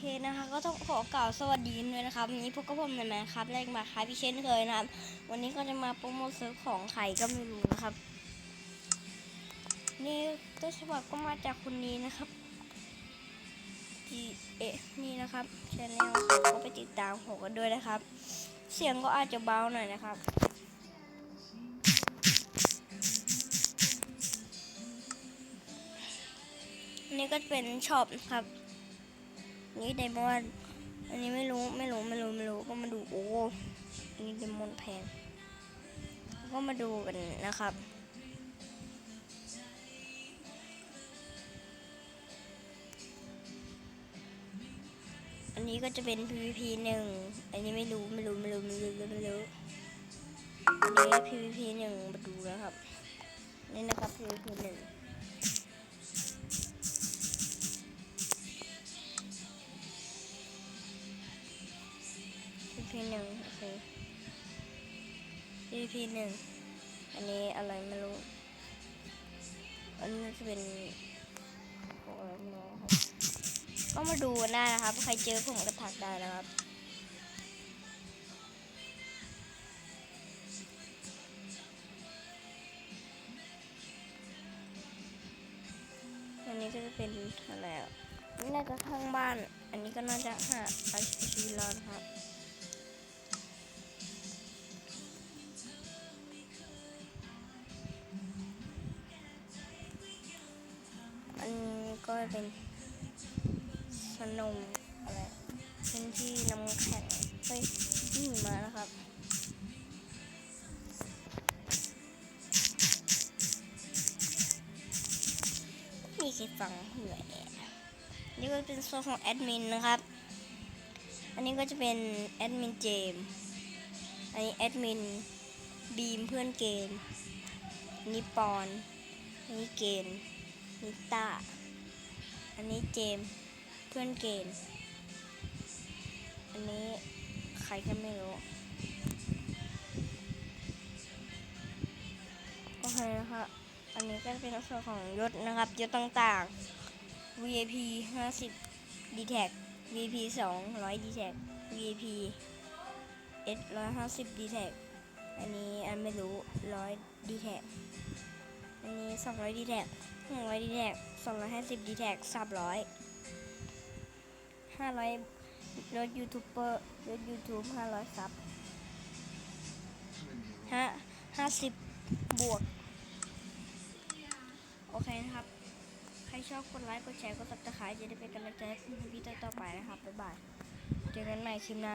เคนะคะก็ต้องขอกล่าวสวัสดีด้วยนะครับวันนี้พวกกับผมในแมครับแรกมาครับพี่เช่นเคยนะครับ วันนี้ก็จะมาโปรโมทซื้อของใครก็ไม่รู้นะครับ นี่ต้นฉบับก็มาจากคนนี้นะครับที่เอนี่นะครับชแนลก็ไปติดตามผมกันด้วยนะครับ เสียงก็อาจจะเบาหน่อยนะครับนนี้ก็เป็นช็อปนะครับ นี่ไดมอนด์อันนี้ไม่รู้ไม่รู้ไม่รู้ไม่รู้ก็มาดูโอ้อันนี้ไดมอนด์แพงก็มาดูกันนะครับอันนี้ก็จะเป็น PVP หนึ่ง อันนี้ไม่รู้ไม่รู้ไม่รู้ไม่รู้ไม่รู้อันนี้ PVP หนึ่งมาดูนะครับ นี่นะครับ PVP หนึ่ง PVP หนึ่งโอเค PVP หนึ่งอันนี้อะไรไม่รู้ อันนี้จะเป็นของอะไรไม่รู้ครับก็มาดูกันได้นะครับ ใครเจอผมก็ทักได้นะครับอันนี้ก็จะเป็นอะไรอะนี่น่าจะข้างบ้าน อันนี้ก็น่าจะหาอาชีพรอดครับ นี้ก็เป็นสนมอะไรเป็นที่น้ำแข็งเฮ้ยนี่หิมานะครับมีใครฟังเหนื่อยนี่ก็เป็นส่วนของแอดมินนะครับ อันนี้ก็จะเป็นแอดมินเจม อันนี้แอดมินบีมเพื่อนเกมนนี้ปอนนนี้เกณฑ์นิต้า อันนี้เจม เพื่อนเกณฑ์อันนี้ใครก็ไม่รู้ โอเคนะคะอันนี้ก็จะเป็นส่วนของยศนะครับ ยศต่างๆ VIP 50 d t a c VIP 200 d t a c VIP S 150 d t a c อันนี้อันไม่รู้ 100 d t a c อันนี้ 200 d t a c 100 d t a c 250 d t a c 300 500รถยูทูบเบอร์รถยูทูบ500ซับฮะ50บวก โอเคนะครับ ใครชอบกดไลค์ กดแชร์ กดซับสไครต์จะได้เป็นกำลังใจให้พี่ต่อไปนะครับ บ๊ายบาย เจอกันใหม่คลิปหน้า